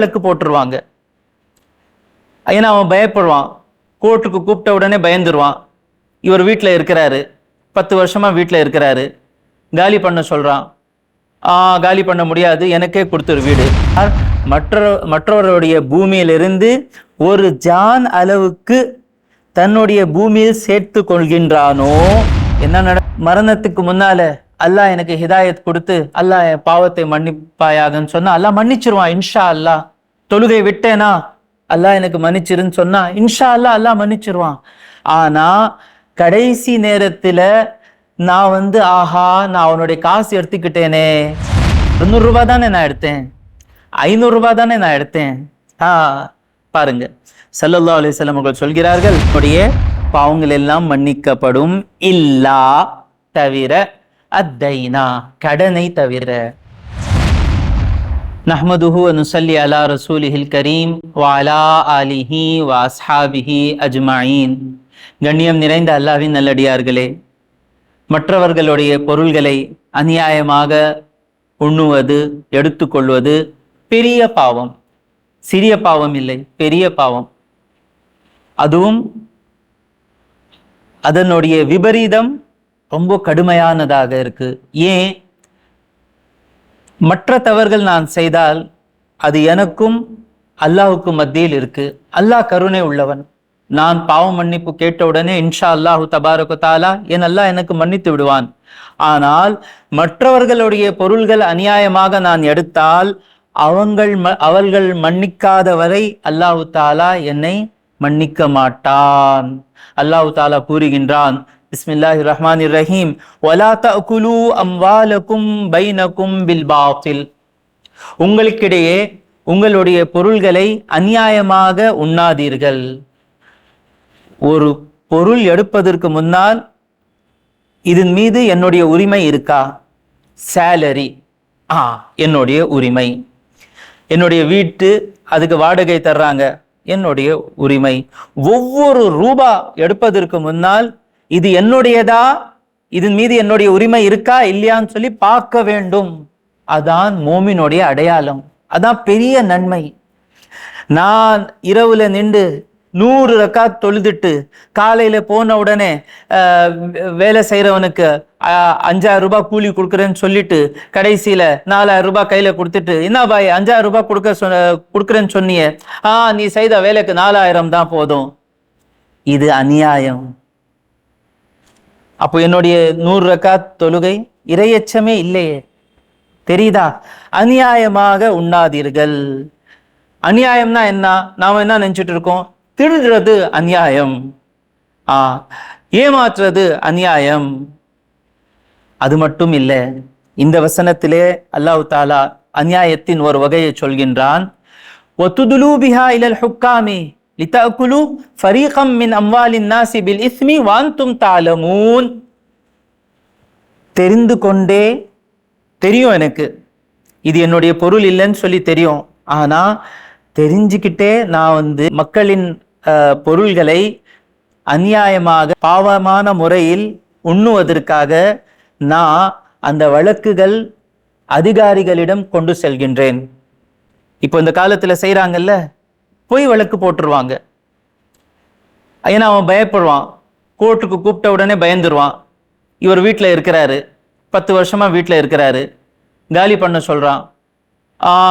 விளக்கு போட்டுருவாங்க. ஏன்னா அவன் பயப்படுவான். கோர்ட்டுக்கு கூப்பிட்ட உடனே பயந்துருவான். இவர் வீட்டில் இருக்கிறாரு. பத்து வருஷமாக வீட்டில் இருக்கிறாரு. காலி பண்ண சொல்கிறான் காலி பண்ண முடியாது. எனக்கே கொடுத்துரு வீடு. மற்ற மற்றவருடைய பூமியிலிருந்து ஒரு ஜான் அளவுக்கு தன்னுடைய பூமியில் சேர்த்து கொள்கின்றானோ? என்ன நட மரணத்துக்கு முன்னால அல்லாஹ் எனக்கு ஹிதாயத் கொடுத்து அல்லாஹ் என் பாவத்தை மன்னிப்பாயாகன்னு சொன்னா அல்லாஹ் மன்னிச்சிருவான் இன்ஷா அல்லாஹ். தொழுகை விட்டேனா? அல்லாஹ் எனக்கு மன்னிச்சிருன்னு சொன்னா இன்ஷா அல்லா அல்லாஹ் மன்னிச்சிருவான். ஆனா கடைசி நேரத்துல நான் வந்து ஆஹா நான் அவனுடைய காசு எடுத்துக்கிட்டேனே. இருநூறு தானே நான் எடுத்தேன். ஐநூறுரூபா தானே நான் எடுத்தேன். ஆ பாருங்க. சல்லல்லா அலிஸ்லாம் அவர்கள் சொல்கிறார்கள் உடைய பாவங்கள் எல்லாம் மன்னிக்கப்படும். இல்லா தவிர அத்தைனா கடனை தவிர. நஹ்மதுஹு நுசல்லி அலா ரசூலிஹில் கரீம் வாலா ஆலிஹி வாஸ்ஹாபிஹி அஜ்மாயின். கண்ணியம் நிறைந்த அல்லாவின் நல்லடியார்களே மற்றவர்களுடைய பொருள்களை அநியாயமாக உண்ணுவது எடுத்துக்கொள்வது பெரிய பாவம். சிறிய பாவம் இல்லை பெரிய பாவம். அதுவும் அதனுடைய விபரீதம் ரொம்ப கடுமையானதாக இருக்கு. ஏன்? மற்ற தவறுகள் நான் செய்தால் அது எனக்கும் அல்லாஹுக்கும் மத்தியில் இருக்கு. அல்லாஹ் கருணை உள்ளவன். நான் பாவ மன்னிப்பு கேட்ட உடனே இன்ஷா அல்லாஹு தபாரகு தாலா என் அல்லாஹ் எனக்கு மன்னித்து விடுவான். ஆனால் மற்றவர்களுடைய பொருள்கள் அநியாயமாக நான் எடுத்தால் அவங்கள் ம- அவர்கள் மன்னிக்காத வரை அல்லாஹு தாலா என்னை மன்னிக்க மாட்டான். அல்லாஹு தாலா கூறுகின்றான் பிஸ்மில்லாஹிர் ரஹ்மான் ரஹீம் வலா தஅகுலு அம்வாலக்கும் பைனக்கும் பில் பாத்தில் உங்களுக்கிடையே உங்களுடைய பொருள்களை அநியாயமாக உண்ணாதீர்கள். ஒரு பொருள் எடுப்பதற்கு முன்னால் இதன் மீது என்னுடைய உரிமை இருக்கா? சேலரி ஆ என்னுடைய உரிமை. என்னுடைய வீட்டு அதுக்கு வாடகை தர்றாங்க. என்னுடைய உரிமை. ஒவ்வொரு ரூபா எடுப்பதற்கு முன்னால் இது என்னுடையதா? இதன் மீது என்னுடைய உரிமை இருக்கா? இல்லையான்னு சொல்லி பார்க்க வேண்டும். அதான் மோமினுடைய அடையாளம். அதான் பெரிய நன்மை. நான் இரவுல நின்று நூறு ரக்கா தொழுதுட்டு காலையில போன உடனே வேலை செய்யறவனுக்கு அஞ்சாயிரம் ரூபாய் கூலி கொடுக்குறேன்னு சொல்லிட்டு கடைசியில நாலாயிரம் ரூபாய் கையில கொடுத்துட்டு என்ன பாய் அஞ்சாயிரம் ரூபாய் கொடுக்க சொ கொடுக்குறேன்னு சொன்னியே. ஆ நீ செய்த வேலைக்கு நாலாயிரம் தான் போதும். இது அநியாயம். அப்போ என்னுடைய நூறு ரக்கா தொழுகை இரையச்சமே இல்லையே. தெரியுதா? அநியாயமாக உண்ணாதீர்கள். அநியாயம்னா என்ன? நாம் என்ன நினச்சிட்டு இருக்கோம்? திருடுறது அநியாயம். ஆ ஏமாற்றுறது அநியாயம். அது மட்டும் இல்லை இந்த வசனத்திலே அல்லாஹு தாலா அநியாயத்தின் ஒரு வகையை சொல்கின்றான். ஒத்துதுலூபிஹா இலல் ஹுக்காமி லித்தாக்குலு ஃபரீகம் மின் அம்வாலின் நாசி பில் இஸ்மி வாந்தும் தாலமூன். தெரிந்து கொண்டே தெரியும் எனக்கு. இது என்னுடைய பொருள் இல்லைன்னு சொல்லி தெரியும். ஆனால் தெரிஞ்சுக்கிட்டே நான் வந்து மக்களின் பொருள்களை அநியாயமாக பாவமான முறையில் உண்ணுவதற்காக நான் அந்த வழக்குகள் அதிகாரிகளிடம் கொண்டு செல்கின்றேன். இப்போ இந்த காலத்தில் செய்கிறாங்கல்ல பொய் வழக்கு போட்டுருவாங்க. ஏன்னா அவன் பயப்படுவான். கோர்ட்டுக்கு கூப்பிட்ட உடனே பயந்துருவான். இவர் வீட்டில் இருக்கிறாரு. பத்து வருஷமாக வீட்டில் இருக்கிறாரு. காலி பண்ண சொல்கிறான்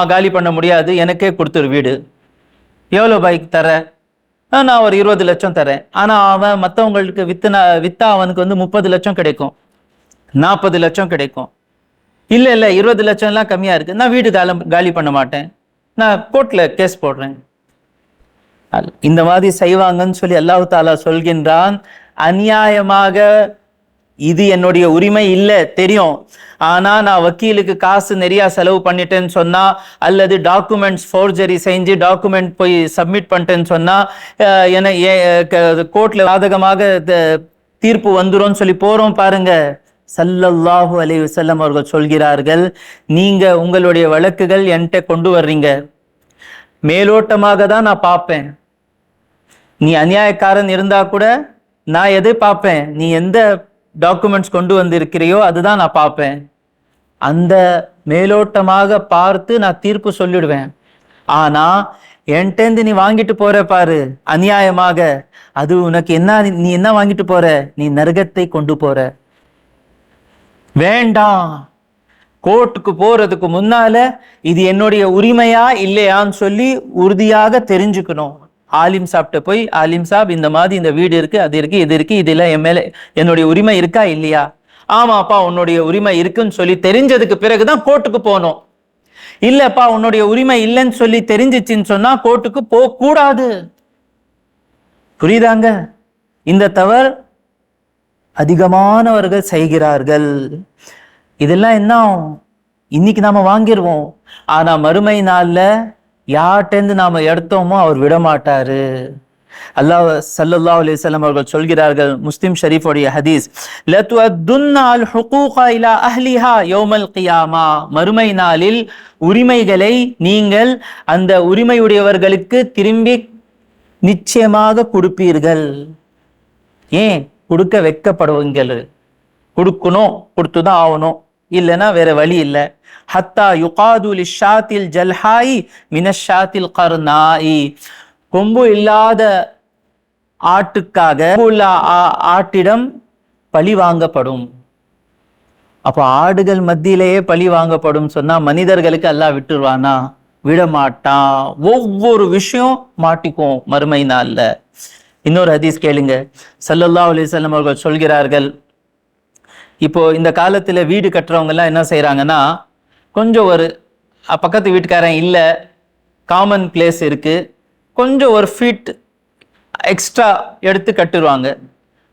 காலி பண்ண முடியாது. எனக்கே கொடுத்துரு வீடு. எவ்வளோ பைக் தர? "ஆ, நான் ஒரு இருபது லட்சம் தரேன். ஆனால் அவன் மற்றவங்களுக்கு வித்துனா வித்தா அவனுக்கு வந்து முப்பது லட்சம் கிடைக்கும். நாற்பது லட்சம் கிடைக்கும். இல்லை இல்லை இருபது லட்சம்லாம் கம்மியாக இருக்குது நான் வீடு காலம் காலி பண்ண மாட்டேன். நான் கோர்ட்டில் கேஸ் போடுறேன். இந்த மாதிரி செய்வாங்கன்னு சொல்லி அல்லாஹு தாலா சொல்கின்றான். அநியாயமாக இது என்னுடைய உரிமை இல்லை தெரியும். ஆனால் நான் வக்கீலுக்கு காசு நிறையா செலவு பண்ணிட்டேன்னு சொன்னால் அல்லது டாக்குமெண்ட்ஸ் ஃபோர்ஜரி செஞ்சு டாக்குமெண்ட் போய் சப்மிட் பண்ணிட்டேன்னு சொன்னால் என கோர்ட்டில் பாதகமாக தீர்ப்பு வந்துடும் சொல்லி போகிறோம் பாருங்க. சல்லல்லாஹு அலி வஸல்லம் அவர்கள் சொல்கிறார்கள் நீங்கள் உங்களுடைய வழக்குகள் என்கிட்ட கொண்டு வர்றீங்க. மேலோட்டமாக தான் நான் பார்ப்பேன். நீ அநியாயக்காரன் இருந்தா கூட நான் எதை பார்ப்பேன்? நீ எந்த டாக்குமெண்ட்ஸ் கொண்டு வந்திருக்கிறையோ அதுதான் நான் பார்ப்பேன். அந்த மேலோட்டமாக பார்த்து நான் தீர்ப்பு சொல்லிடுவேன். ஆனா என்கிட்டேருந்து நீ வாங்கிட்டு போற பாரு அநியாயமாக. அது உனக்கு என்ன நீ என்ன வாங்கிட்டு போற? நீ நரகத்தை கொண்டு போற. வேண்டாம். கோர்ட்டுக்கு போறதுக்கு முன்னால இது என்னுடைய உரிமையா இல்லையான்னு சொல்லி உறுதியாக தெரிஞ்சுக்கணும். ஆலிம் சாப்பிட்ட போய் ஆலிம் சாப் இந்த மாதிரி இந்த வீடு இருக்கு அது இருக்கு இது இருக்கு இதெல்லாம் என் மேலே என்னுடைய உரிமை இருக்கா இல்லையா? ஆமாப்பா உன்னுடைய உரிமை இருக்குன்னு சொல்லி தெரிஞ்சதுக்கு பிறகுதான் கோர்ட்டுக்கு போகணும் இல்லப்பா உன்னுடைய உரிமை இல்லைன்னு சொல்லி தெரிஞ்சிச்சின்னு சொன்னா கோர்ட்டுக்கு போக கூடாது புரியுதாங்க? இந்த தவறு அதிகமானவர்கள் செய்கிறார்கள். இதெல்லாம் என்ன இன்னைக்கு நாம வாங்கிடுவோம் ஆனா மறுமை நாள்ல யார்கிட்டேருந்து நாம எடுத்தோமோ அவர் விட மாட்டாரு அல்லாஹ் ஸல்லல்லாஹு அலைஹி அவர்கள் சொல்கிறார்கள் முஸ்லிம் ஷரீஃபுடைய ஹதீஸ் லத்துஅத்துன்ன அல் இலா அஹ்லிஹா யோமல் கியாமா. மறுமை நாளில் உரிமைகளை நீங்கள் அந்த உரிமையுடையவர்களுக்கு திரும்பி நிச்சயமாக கொடுப்பீர்கள். ஏன்? கொடுக்க வைக்கப்படுவீங்கள். கொடுக்கணும் கொடுத்து தான் ஆகணும். இல்லைன்னா வேற வழி இல்லை. ஹத்தா யுகாது லிஷாத்தில் ஜல்ஹாயி மினஷாத்தில் கர்னாய் கொம்பு இல்லாத ஆட்டுக்காக உள்ள ஆ- ஆட்டிடம் பழி வாங்கப்படும் அப்போ ஆடுகள் மத்தியிலேயே பழி வாங்கப்படும் சொன்னா மனிதர்களுக்கு எல்லாம் விட்டுருவானா விட மாட்டான் ஒவ்வொரு விஷயம் மாட்டிக்கும் மறுமை நாள்ல இன்னொரு ஹதீஸ் கேளுங்க சல்லல்லா அலிசல்லம் அவர்கள் சொல்கிறார்கள் இப்போ இந்த காலத்துல வீடு கட்டுறவங்க எல்லாம் என்ன செய்யறாங்கன்னா கொஞ்சம் ஒரு பக்கத்து வீட்டுக்காரன் இல்லை காமன் பிளேஸ் இருக்குது கொஞ்சம் ஒரு ஃபீட் எக்ஸ்ட்ரா எடுத்து கட்டுருவாங்க.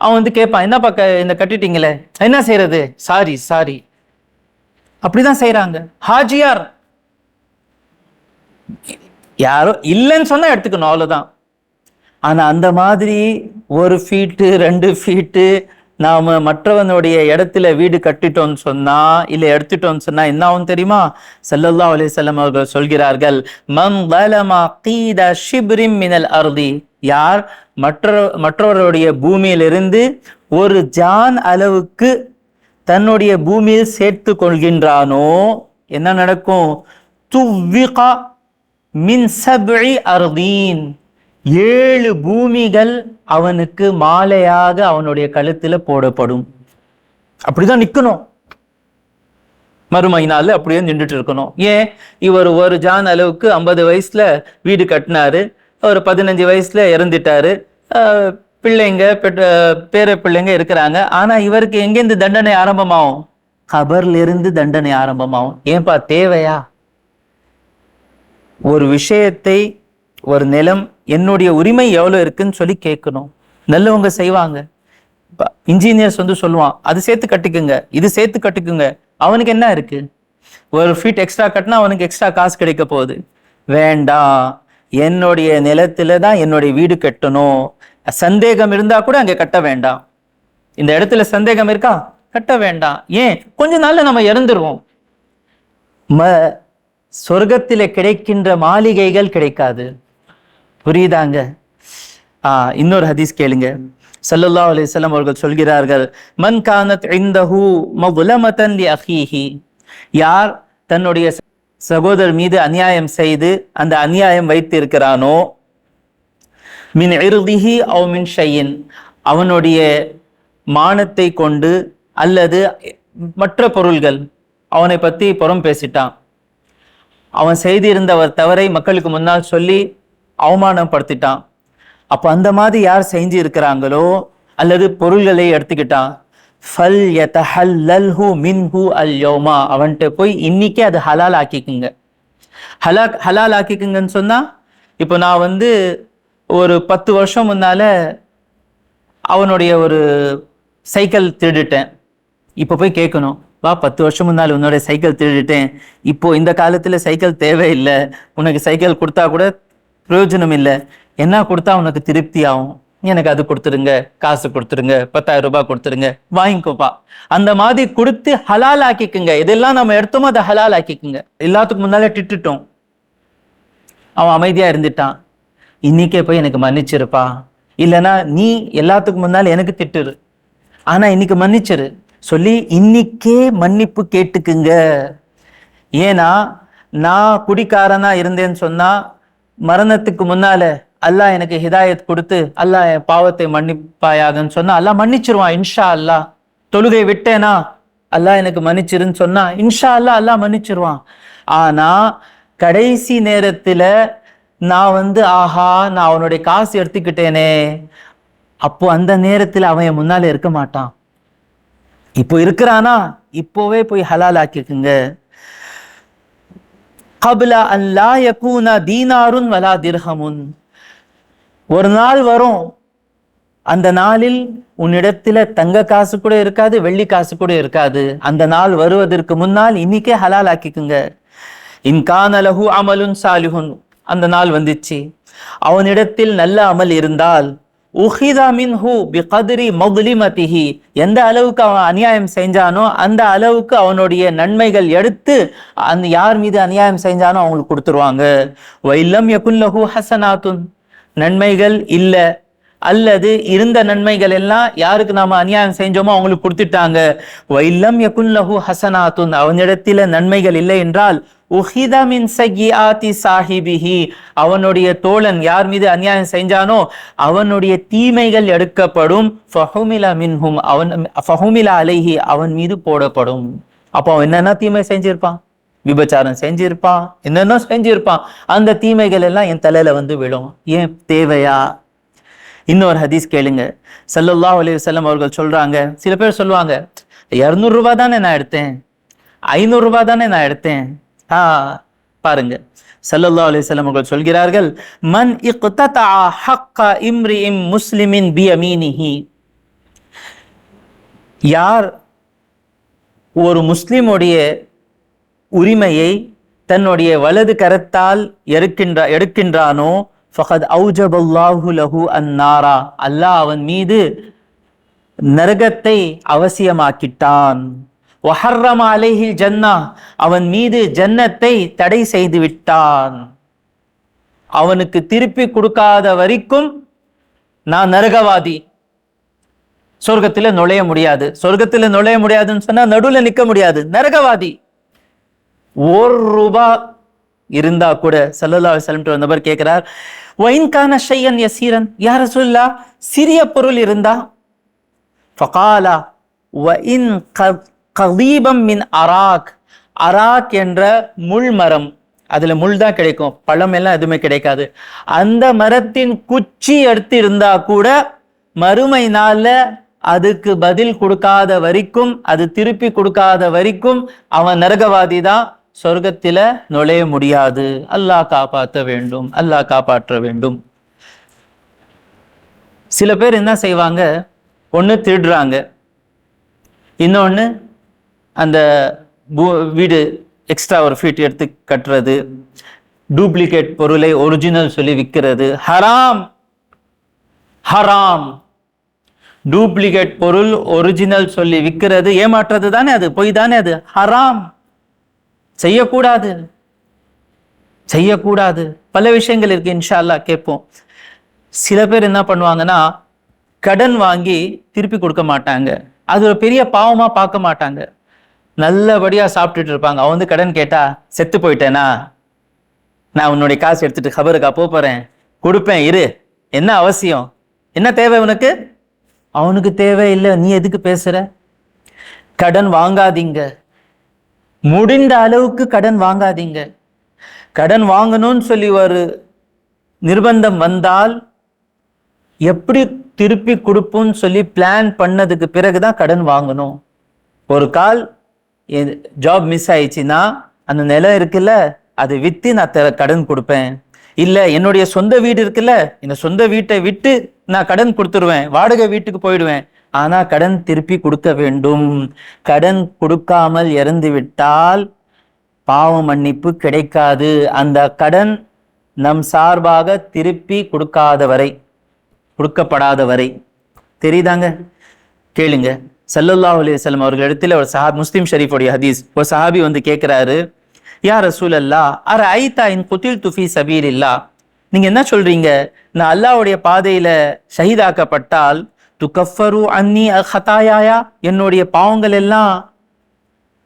அவன் வந்து கேட்பான் என்ன பக்க இந்த கட்டிட்டீங்களே? என்ன செய்யறது சாரி சாரி அப்படிதான் செய்கிறாங்க ஹாஜியார். யாரோ இல்லைன்னு சொன்னா எடுத்துக்கணும் அவ்வளோதான் ஆனால் அந்த மாதிரி ஒரு ஃபீட்டு ரெண்டு ஃபீட்டு நாம் மற்றவனுடைய இடத்துல வீடு கட்டிட்டோம்னு சொன்னா இல்லை எடுத்துட்டோம்னு சொன்னா என்ன ஆகும் தெரியுமா? சல்லல்லா அலிசல்லம் அவர்கள் சொல்கிறார்கள் மம் வலமா கீத ஷிப்ரிம் மினல் அருதி. யார்? மற்ற மற்றவருடைய பூமியிலிருந்து ஒரு ஜான் அளவுக்கு தன்னுடைய பூமியில் சேர்த்து கொள்கின்றானோ என்ன நடக்கும்? துவிகா மின் சபி அர்தீன். ஏழு பூமிகள் அவனுக்கு மாலையாக அவனுடைய கழுத்துல போடப்படும். அப்படிதான் நிக்கணும். மறுமை நாள் அப்படியே நின்றுட்டு இருக்கணும். ஏன்? இவர் ஒரு ஜான் அளவுக்கு ஐம்பது வயசுல வீடு கட்டினாரு. ஒரு பதினஞ்சு வயசுல இறந்துட்டாரு. பிள்ளைங்க பெற்ற- பேர பிள்ளைங்க இருக்கிறாங்க. ஆனா இவருக்கு எங்கேருந்து தண்டனை ஆரம்பமாகும்? கபர்ல இருந்து தண்டனை ஆரம்பமாகும். ஏன்பா தேவையா? ஒரு விஷயத்தை ஒரு நிலம் என்னுடைய உரிமை எவ்வளோ இருக்குன்னு சொல்லி கேட்கணும். நல்லவங்க செய்வாங்க. இன்ஜினியர்ஸ் வந்து சொல்லுவான் அது சேர்த்து கட்டிக்குங்க இது சேர்த்து கட்டிக்குங்க. அவனுக்கு என்ன இருக்கு? ஒரு ஃபீட் எக்ஸ்ட்ரா கட்டினா அவனுக்கு எக்ஸ்ட்ரா காசு கிடைக்க போகுது. வேண்டாம். என்னுடைய நிலத்துல தான் என்னுடைய வீடு கட்டணும். சந்தேகம் இருந்தா கூட அங்கே கட்ட வேண்டாம். இந்த இடத்துல சந்தேகம் இருக்கா? கட்ட வேண்டாம். ஏன்? கொஞ்ச நாள்ல நம்ம இறந்துருவோம். ம சொர்க்கத்தில் கிடைக்கின்ற மாளிகைகள் கிடைக்காது. புரியுதாங்க? இன்னொரு ஹதீஸ் கேளுங்க. சல்லுல்லா அலிசல்லாம் அவர்கள் சொல்கிறார்கள் மன் கானத் இந்தஹு மவுலமதன் லி அஹீஹி. யார் தன்னுடைய சகோதரர் மீது அநியாயம் செய்து அந்த அநியாயம் வைத்திருக்கிறானோ? மின் இறுதிஹி அவ் மின் ஷையின். அவனுடைய மானத்தை கொண்டு அல்லது மற்ற பொருள்கள் அவனை பற்றி புறம் பேசிட்டான். அவன் செய்திருந்தவர் தவறை மக்களுக்கு முன்னால் சொல்லி அவமானப்படுத்திட்டான். அப்போ அந்த மாதிரி யார் செஞ்சு இருக்கிறாங்களோ அல்லது பொருள்களை எடுத்துக்கிட்டான். ஃபல் யதஹல்லல்ஹு மின்ஹு அல் யோமா. அவன்கிட்ட போய் இன்னைக்கு அது ஹலால் ஆக்கிக்குங்க. ஹலா ஹலால் ஆக்கிக்குங்கன்னு சொன்னால் இப்போ நான் வந்து ஒரு பத்து வருஷம் முன்னால அவனுடைய ஒரு சைக்கிள் திருடிட்டேன். இப்போ போய் கேட்கணும் வா பத்து வருஷம் முன்னால் உன்னோட சைக்கிள் திருடிட்டேன். இப்போ இந்த காலத்தில் சைக்கிள் தேவையில்லை. உனக்கு சைக்கிள் கொடுத்தா கூட பிரயோஜனம் இல்லை என்ன கொடுத்தா உனக்கு திருப்தி ஆகும் எனக்கு அது கொடுத்துருங்க காசு கொடுத்துருங்க பத்தாயிரம் ரூபாய் கொடுத்துருங்க வாங்கிக்கோப்பா. அந்த மாதிரி கொடுத்து ஹலால் ஆக்கிக்குங்க. இதெல்லாம் நம்ம எடுத்தோமோ அதை ஹலால் ஆக்கிக்குங்க. எல்லாத்துக்கும் முன்னாலே திட்டுட்டோம். அவன் அமைதியா இருந்துட்டான். இன்னைக்கே போய் எனக்கு மன்னிச்சிருப்பா. இல்லைன்னா நீ எல்லாத்துக்கும் முன்னால் எனக்கு திட்டுரு. ஆனா இன்னைக்கு மன்னிச்சிரு. சொல்லி இன்னைக்கே மன்னிப்பு கேட்டுக்குங்க. ஏன்னா நான் குடிக்காரனா இருந்தேன்னு சொன்னா மரணத்துக்கு முன்னால அல்லாஹ் எனக்கு ஹிதாயத் கொடுத்து அல்லாஹ் என் பாவத்தை மன்னிப்பாயாகன்னு சொன்னா அல்லாஹ் மன்னிச்சிருவான் இன்ஷா அல்லாஹ். தொழுகை விட்டேனா அல்லாஹ் எனக்கு மன்னிச்சிருன்னு சொன்னா இன்ஷா அல்லாஹ் அல்லாஹ் மன்னிச்சிருவான். ஆனா கடைசி நேரத்துல நான் வந்து ஆஹா நான் அவனுடைய காசு எடுத்துக்கிட்டேனே. அப்போ அந்த நேரத்துல அவன் என் முன்னால இருக்க மாட்டான். இப்போ இருக்கிறானா? இப்போவே போய் ஹலால் ஆக்கிக்குங்க. கபில அல்லா யகூன தீனாருன் வலா திர்ஹமுன். ஒரு நாள் வரும். அந்த நாளில் உன்னிடத்துல தங்க காசு கூட இருக்காது வெள்ளி காசு கூட இருக்காது. அந்த நாள் வருவதற்கு முன்னால் இன்னைக்கே ஹலால் ஆக்கிக்குங்க. இன்கான லஹு அமலுன் சாலிஹுன். அந்த நாள் வந்துச்சு. அவனிடத்தில் நல்ல அமல் இருந்தால் உஹிதா மின்ஹு பிகதிரி மதுலிமதிஹி. எந்த அளவுக்கு அவன் அநியாயம் செஞ்சானோ அந்த அளவுக்கு அவனுடைய நன்மைகள் எடுத்து அந்த யார் மீது அநியாயம் செஞ்சானோ அவங்களுக்கு கொடுத்துருவாங்க. வைல்லம் யகுல்லஹு ஹசனாத்துன். நன்மைகள் இல்லை. அல்லது இருந்த நன்மைகள் எல்லாம் யாருக்கு நாம அநியாயம் செஞ்சோமோ அவங்களுக்கு கொடுத்துட்டாங்க. வைல்லம் யகுல்லஹு ஹசனாத்துன். அவனிடத்தில நன்மைகள் இல்லை என்றால் உஹித மின் சய்யிஆத்தி சாஹிபிஹி. அவனுடைய தோழன் யார் மீது அநியாயம் செஞ்சானோ அவனுடைய தீமைகள் எடுக்கப்படும். ஃபஹுமிலா மின்ஹும் அவன் ஃபஹுமிலா அலைஹி அவன் மீது போடப்படும். அப்போ அவன் என்னென்ன தீமை செஞ்சிருப்பான்? விபச்சாரம் செஞ்சிருப்பான். என்னென்ன செஞ்சிருப்பான். அந்த தீமைகள் எல்லாம் என் தலையில வந்து விழும். ஏன்? தேவையா? இன்னொரு ஹதீஸ் கேளுங்க. ஸல்லல்லாஹு அலி வஸல்லம் அவர்கள் சொல்றாங்க. சில பேர் சொல்லுவாங்க இரநூறுபா தானே நான் எடுத்தேன்? ஐநூறுரூபா தானே நான் எடுத்தேன்? பாருங்க. ஸல்லல்லாஹு அலைஹி வஸல்லம் அவர்கள் சொல்கிறார்கள் மன் ஹக்கா ஹக்க இம்ரிஇம் முஸ்லிமின் பியமீனிஹி. யார் ஒரு முஸ்லிமுடைய உரிமையை தன்னுடைய வலது கரத்தால் எடுக்கின்ற எடுக்கின்றானோ ஃபஹத் அவுஜபல்லாஹு லஹு அந்நாரா அல்லாஹ் அவன் மீது நரகத்தை அவசியமாக்கிட்டான். வஹர்ரம அலைஹில் ஜன்னா அவன் மீது ஜன்னத்தை தடை செய்து விட்டான். அவனுக்கு திருப்பி கொடுக்காத வரைக்கும் நான் நரகவாதி. சொர்க்கத்தில் நுழைய முடியாது. சொர்க்கத்தில் நுழைய முடியாதுன்னு சொன்னால் நடுவில் நிற்க முடியாது. நரகவாதி. ஒரு ரூபா இருந்தா கூட சல்லல்லா செல்லம் ஒரு நபர் கேட்கிறார் ஒயின்கான ஷையன் யசீரன். யார சொல்லா சிறிய பொருள் இருந்தா? ஃபகாலா க கதீபம் மின் அராக். அராக் என்ற முள் மரம். அதுல முள் தான் கிடைக்கும். பழம் எல்லாம் எதுவுமே கிடைக்காது. அந்த மரத்தின் குச்சி எடுத்து இருந்தா கூட மறுமை நாள்ல அதுக்கு பதில் கொடுக்காத வரைக்கும் அது திருப்பி கொடுக்காத வரைக்கும் அவன் நரகவாதி தான் சொர்க்கத்தில நுழைய முடியாது. அல்லாஹ் காப்பாற்ற வேண்டும். அல்லாஹ் காப்பாற்ற வேண்டும். சில பேர் என்ன செய்வாங்க? ஒன்று திருடுறாங்க. இன்னொன்று அந்த வீடு எக்ஸ்ட்ரா ஒரு ஃபீட் எடுத்து கட்டுறது டூப்ளிகேட் பொருளை ஒரிஜினல் சொல்லி விற்கிறது ஹராம் ஹராம் டூப்ளிகேட் பொருள் ஒரிஜினல் சொல்லி விற்கிறது ஏமாற்றுறது தானே அது பொய் தானே அது ஹராம் செய்யக்கூடாது. செய்யக்கூடாது. பல விஷயங்கள் இருக்கு இன்ஷா கேட்போம். சில பேர் என்ன பண்ணுவாங்கன்னா கடன் வாங்கி திருப்பி கொடுக்க மாட்டாங்க. அது ஒரு பெரிய பாவமாக பார்க்க மாட்டாங்க. நல்லபடியாக சாப்பிட்டுட்டு இருப்பாங்க. அவன் வந்து கடன் கேட்டா செத்து போயிட்டேனா? நான் உன்னுடைய காசு எடுத்துட்டு கபருக்கா போகிறேன் கொடுப்பேன் இரு. என்ன அவசியம்? என்ன தேவை உனக்கு? அவனுக்கு தேவை இல்லை. நீ எதுக்கு பேசுற? கடன் வாங்காதீங்க. முடிந்த அளவுக்கு கடன் வாங்காதீங்க. கடன் வாங்கணும்னு சொல்லி ஒரு நிர்பந்தம் வந்தால் எப்படி திருப்பி கொடுப்போம்னு சொல்லி பிளான் பண்ணதுக்கு பிறகுதான் கடன் வாங்கணும். ஒரு கால் ஜாப் மிஸ் ஆயிடுச்சுன்னா அந்த நிலம் இருக்குல்ல அதை விற்று நான் த கடன் கொடுப்பேன். இல்லை என்னுடைய சொந்த வீடு இருக்குல்ல இந்த சொந்த வீட்டை விட்டு நான் கடன் கொடுத்துருவேன். வாடகை வீட்டுக்கு போயிடுவேன். ஆனா கடன் திருப்பி கொடுக்க வேண்டும். கடன் கொடுக்காமல் இறந்து விட்டால் பாவ மன்னிப்பு கிடைக்காது. அந்த கடன் நம் சார்பாக திருப்பி கொடுக்காத வரை கொடுக்கப்படாத வரை தெரியுதாங்க? கேளுங்க. சல்லல்லாஹு அலைஹி அவர்கள் இடத்துல ஒரு சஹாப் முஸ்லீம் ஷரீஃபுடைய ஹதீஸ் ஒரு சஹாபி வந்து கேட்குறாரு யா ரசூலல்லா அர ஐதா இன் குத்தில் துஃபி சபீர் இல்லா நீங்கள் என்ன சொல்றீங்க? நான் அல்லாஹ்வுடைய பாதையில ஷஹீதாக்கப்பட்டால் துக்கஃபரு அன்னி ஹதாயாயா என்னுடைய பாவங்கள் எல்லாம்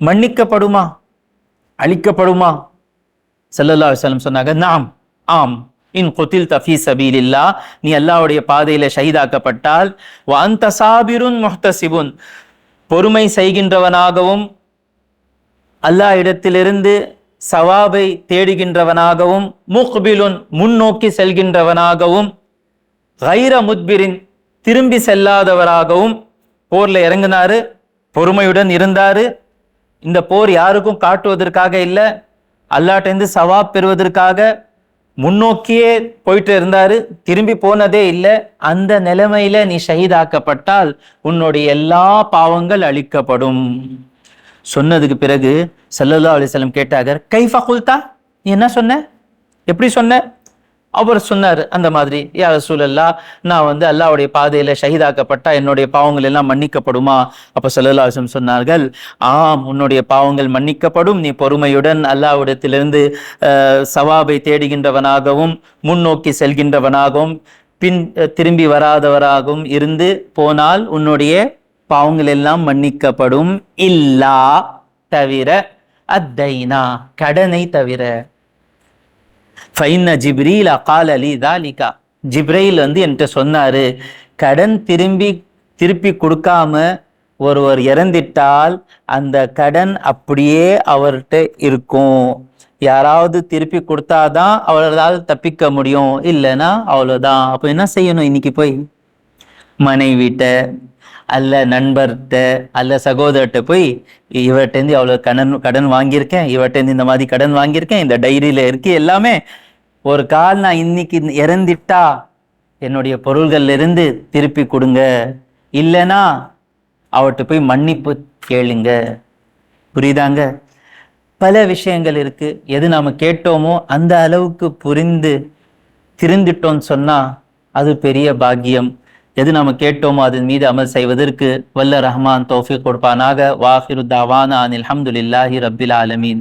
மன்னிக்கப்படுமா? அழிக்கப்படுமா? ஸல்லல்லாஹு அலைஹி சொன்னாங்க நாம் ஆம். இன் குத்தில் தஃபி சபீலில்லா நீ அல்லாவுடைய பாதையில ஷஹீதாக்கப்பட்டால் வ சாபிருன் முஹ்தசிபுன் பொறுமை செய்கின்றவனாகவும் அல்லாஹ் இடத்திலிருந்து சவாபை தேடுகின்றவனாகவும் முக்பிலுன் முன்னோக்கி செல்கின்றவனாகவும் கைர முத்பிரின் திரும்பி செல்லாதவராகவும் போர்ல இறங்கினாரு பொறுமையுடன் இருந்தாரு. இந்த போர் யாருக்கும் காட்டுவதற்காக இல்லை அல்லாட்டேந்து சவாப் பெறுவதற்காக முன்னோக்கியே போயிட்டு இருந்தாரு திரும்பி போனதே இல்லை. அந்த நிலைமையில நீ ஷஹீதாக்கப்பட்டால் உன்னுடைய எல்லா பாவங்கள் அழிக்கப்படும். சொன்னதுக்கு பிறகு சல்லல்லா அலிசல்லம் கேட்டாக கைஃபா குல்தா? நீ என்ன சொன்ன? எப்படி சொன்ன? அவர் சொன்னார் அந்த மாதிரி யார சூழல்லா நான் வந்து அல்லாஹ்வுடைய பாதையில ஷஹீதாக்கப்பட்டா என்னுடைய பாவங்கள் எல்லாம் மன்னிக்கப்படுமா? அப்ப சல்லல்லா சொன்னார்கள் ஆம் உன்னுடைய பாவங்கள் மன்னிக்கப்படும். நீ பொறுமையுடன் அல்லாவிடத்திலிருந்து சவாபை தேடுகின்றவனாகவும் முன்னோக்கி செல்கின்றவனாகவும் பின் திரும்பி வராதவராகவும் இருந்து போனால் உன்னுடைய பாவங்கள் எல்லாம் மன்னிக்கப்படும். இல்லா தவிர அத்தைனா கடனை தவிர. ஃபைன்ன ஜிப்ரீல் அகால் அலி தாலிகா. ஜிப்ரைல் வந்து என்கிட்ட சொன்னார் கடன் திரும்பி திருப்பி கொடுக்காம ஒருவர் இறந்திட்டால் அந்த கடன் அப்படியே அவர்கிட்ட இருக்கும். யாராவது திருப்பி கொடுத்தாதான் அவரால் தப்பிக்க முடியும். இல்லைன்னா அவ்வளோதான் அப்போ என்ன செய்யணும் இன்னைக்கு போய்? மனைவிட்ட அல்ல நண்பர்கிட்ட அல்ல சகோதரர்கிட்ட போய் இவர்கிட்டேருந்து அவ்வளோ கடன் கடன் வாங்கியிருக்கேன் இவர்கிட்டேருந்து இந்த மாதிரி கடன் வாங்கியிருக்கேன் இந்த டைரியில் இருக்கு எல்லாமே ஒரு கால் நான் இன்னைக்கு இறந்துட்டா என்னுடைய பொருள்கள்லேருந்து திருப்பி கொடுங்க. இல்லைன்னா அவர்கிட்ட போய் மன்னிப்பு கேளுங்க. புரியுதாங்க? பல விஷயங்கள் இருக்குது எது நாம் கேட்டோமோ அந்த அளவுக்கு புரிந்து திருந்திட்டோம்னு சொன்னால் அது பெரிய பாக்கியம். எது நாம கேட்டோமோ அதன் மீது அமல் செய்வதற்கு வல்ல ரஹ்மான் தோஃபி கொடுப்பானாக. வாஹிரு தாவானா அனில் ஹம்துலில்லாஹி ரப்பில் ஆலமீன்.